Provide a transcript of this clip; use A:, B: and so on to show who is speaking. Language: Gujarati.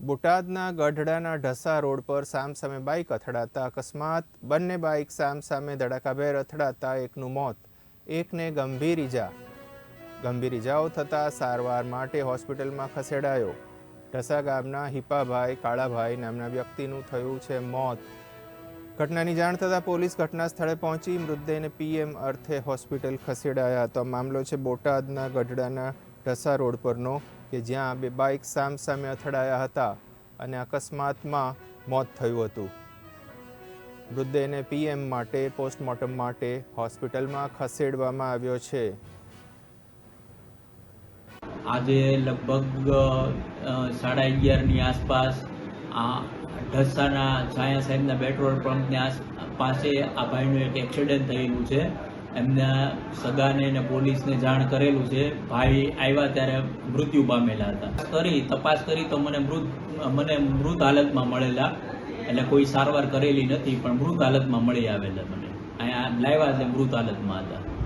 A: બોટાદના ગઢડાના ઢસા રોડ પર સામસામે બાઇક અથડાતા અકસ્માત. બંને બાઇક સામસામે ધડાકાભેર અથડાતા એકનું મોત, એકને ગંભીર ઈજા. ગંભીર ઈજાઓ થતાં સારવાર માટે હોસ્પિટલમાં ખસેડાયો. ઢસા ગામના હિપાભાઈ કાળાભાઈ નામના વ્યક્તિનું થયું છે મોત. ઘટનાની જાણ થતાં પોલીસ ઘટના સ્થળે પહોંચી મૃતદેહને પીએમ અર્થે હોસ્પિટલ ખસેડાયા. તો મામલો છે બોટાદના ગઢડાના ઢસા રોડ પરનો કે જ્યાં બે બાઇક સામસામે અથડાયા હતા અને અકસ્માતમાં મોત થયું હતું. મૃતદેહને પીએમ માટે, પોસ્ટમોર્ટમ માટે હોસ્પિટલમાં ખસેડવામાં આવ્યો છે.
B: આજે લગભગ સાડા અગિયારની આસપાસ આ ઢસાના છાયા સાહેબના પેટ્રોલ પંપની આસ, પાસે આ ભાઈનું એક એક્સિડન્ટ થયેલું છે. એમના સગાને અને પોલીસને જાણ કરેલું છે. ભાઈ આવ્યા ત્યારે મૃત્યુ પામેલા હતા. કરી, તપાસ કરી તો મને મૃત મને મૃત હાલતમાં મળેલા. એટલે કોઈ સારવાર કરેલી નથી, પણ મૃત હાલતમાં મળી આવેલા મને. અહીંયા લાવ્યા છે મૃત હાલતમાં હતા.